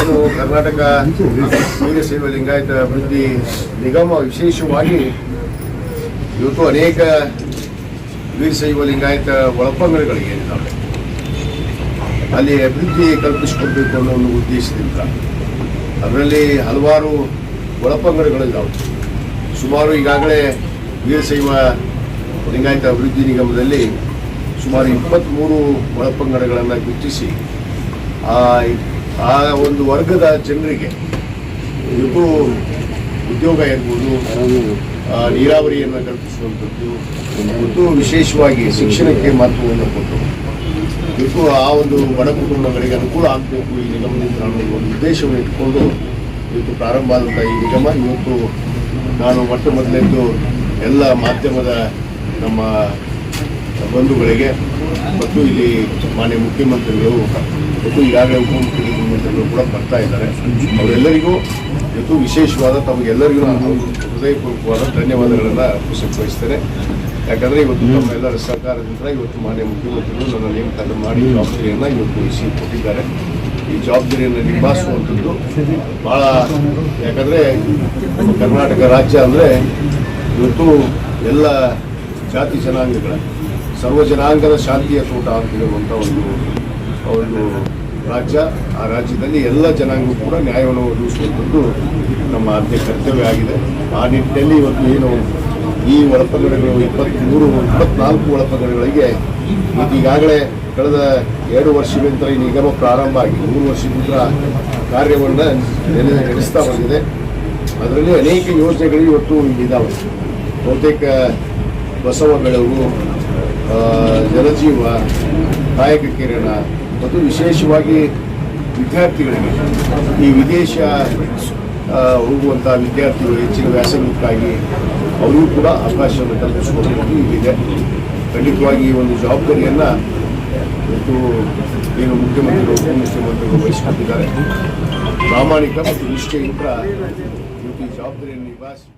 ಏನು ಕರ್ನಾಟಕ ವೀರಶೈವ ಲಿಂಗಾಯತ ಅಭಿವೃದ್ಧಿ ನಿಗಮ ವಿಶೇಷವಾಗಿ ಇವತ್ತು ಅನೇಕ ವೀರಶೈವ ಲಿಂಗಾಯತ ಒಳಪಂಗಡಗಳಿಗೆ ಅಲ್ಲಿ ಅಭಿವೃದ್ಧಿ ಕಲ್ಪಿಸಿಕೊಡ್ಬೇಕು ಅನ್ನೋ ಒಂದು ಉದ್ದೇಶದಿಂದ ಅದರಲ್ಲಿ ಹಲವಾರು ಒಳಪಂಗಡಗಳಿದ್ದಾವೆ. ಸುಮಾರು ಈಗಾಗಲೇ ವೀರಶೈವ ಲಿಂಗಾಯತ ಅಭಿವೃದ್ಧಿ ನಿಗಮದಲ್ಲಿ ಸುಮಾರು ಇಪ್ಪತ್ತ್ಮೂರು ಒಳಪಂಗಡಗಳನ್ನು ಗುರುತಿಸಿ ಆ ಆ ಒಂದು ವರ್ಗದ ಜನರಿಗೆ ಇದು ಉದ್ಯೋಗ ಇರ್ಬೋದು ಆ, ನೀರಾವರಿಯನ್ನು ಕಲ್ಪಿಸುವಂಥದ್ದು ಮತ್ತು ವಿಶೇಷವಾಗಿ ಶಿಕ್ಷಣಕ್ಕೆ ಮಹತ್ವವನ್ನು ಕೊಟ್ಟು ಇದು ಆ ಒಂದು ಬಡ ಕುಟುಂಬಗಳಿಗೆ ಅನುಕೂಲ ಆಗಬೇಕು ಈ ನಿಗಮದಿಂದ ನಾನು ಒಂದು ಉದ್ದೇಶವನ್ನು ಇಟ್ಕೊಂಡು ಇವತ್ತು ಪ್ರಾರಂಭ ಆದಂಥ ಈ ನಿಗಮ. ಇವತ್ತು ನಾನು ಮೊಟ್ಟ ಮೊದಲೆದ್ದು ಎಲ್ಲ ಮಾಧ್ಯಮದ ನಮ್ಮ ಬಂಧುಗಳಿಗೆ ಮತ್ತು ಇಲ್ಲಿ ಮಾನ್ಯ ಮುಖ್ಯಮಂತ್ರಿಗಳು ಮತ್ತು ಈಗಾಗಲೇ ಉಪಮುಖ್ಯಮಂತ್ರಿಗಳು ಕೂಡ ಬರ್ತಾ ಇದ್ದಾರೆ. ಅವರೆಲ್ಲರಿಗೂ ಇವತ್ತು ವಿಶೇಷವಾದ ತಮಗೆಲ್ಲರಿಗೂ ನಾನು ಹೃದಯಪೂರ್ವಕವಾದ ಧನ್ಯವಾದಗಳನ್ನು ಬಯಸ್ತೇನೆ ಯಾಕಂದರೆ ಇವತ್ತು ತಮ್ಮೆಲ್ಲರ ಸರ್ಕಾರದಿಂದ ಇವತ್ತು ಮಾನ್ಯ ಮುಖ್ಯಮಂತ್ರಿಗಳು ನನ್ನ ನೇಮಕಾತ ಮಾಡಿ ಜವಾಬ್ದಾರಿಯನ್ನು ಇವತ್ತು ವಹಿಸಿ ಕೊಟ್ಟಿದ್ದಾರೆ. ಈ ಜವಾಬ್ದಾರಿಯನ್ನು ನಿಭಾಯಿಸುವಂಥದ್ದು ಭಾಳ ಯಾಕಂದರೆ ಕರ್ನಾಟಕ ರಾಜ್ಯ ಅಂದರೆ ಇವತ್ತು ಎಲ್ಲ ಜಾತಿ ಜನಾಂಗಗಳ, ಸರ್ವ ಜನಾಂಗದ ಶಾಂತಿಯ ತೋಟ ಅಂತ ಹೇಳುವಂಥ ಒಂದು ಒಂದು ರಾಜ್ಯ, ಆ ರಾಜ್ಯದಲ್ಲಿ ಎಲ್ಲ ಜನಾಂಗ ಕೂಡ ನ್ಯಾಯವನ್ನು ಒದಗಿಸುವಂಥದ್ದು ನಮ್ಮ ಆದ್ಯ ಕರ್ತವ್ಯ ಆಗಿದೆ. ಆ ನಿಟ್ಟಿನಲ್ಲಿ ಇವತ್ತು ಏನು ಈ ಒಳಪಂಗಡಗಳು ಇಪ್ಪತ್ತ್ಮೂರು ಇಪ್ಪತ್ನಾಲ್ಕು ಒಳಪಂಗಡಗಳಿಗೆ ಈಗಾಗಲೇ ಕಳೆದ ಎರಡು ವರ್ಷಗಳಿಂದ ಈ ನಿಗಮ ಪ್ರಾರಂಭ ಆಗಿ ಮೂರು ವರ್ಷದಿಂದ ಕಾರ್ಯವನ್ನು ನಡೆಸ್ತಾ ಬಂದಿದೆ. ಅದರಲ್ಲಿ ಅನೇಕ ಯೋಜನೆಗಳು ಇವತ್ತು ಇದ್ದಾವೆ ಬಹುತೇಕ ಬಸವ ಬೆಳವು ಜಲಜೀವ ಕಾಯಕ ಕಿರಣ ಮತ್ತು ವಿಶೇಷವಾಗಿ ವಿದ್ಯಾರ್ಥಿಗಳಿಗೆ ಈ ವಿದೇಶ ಹೋಗುವಂಥ ವಿದ್ಯಾರ್ಥಿಗಳು ಹೆಚ್ಚಿನ ವ್ಯಾಸಂಗಕ್ಕಾಗಿ ಅವರಿಗೂ ಕೂಡ ಅವಕಾಶವನ್ನು ಕಲ್ಪಿಸಿಕೊಳ್ಳುವುದು ಇಲ್ಲಿದೆ. ಖಂಡಿತವಾಗಿ ಈ ಒಂದು ಜವಾಬ್ದಾರಿಯನ್ನು ಇವತ್ತು ಏನು ಮುಖ್ಯಮಂತ್ರಿಗಳು ಉಪಮುಖ್ಯಮಂತ್ರಿಗಳು ವಹಿಸಿಕೊಂಡಿದ್ದಾರೆ ಪ್ರಾಮಾಣಿಕ ಮತ್ತು ನಿಷ್ಠೆಯಿಂದ ಈ ಜವಾಬ್ದಾರಿಯನ್ನು ನಿಭಾಯಿಸಿ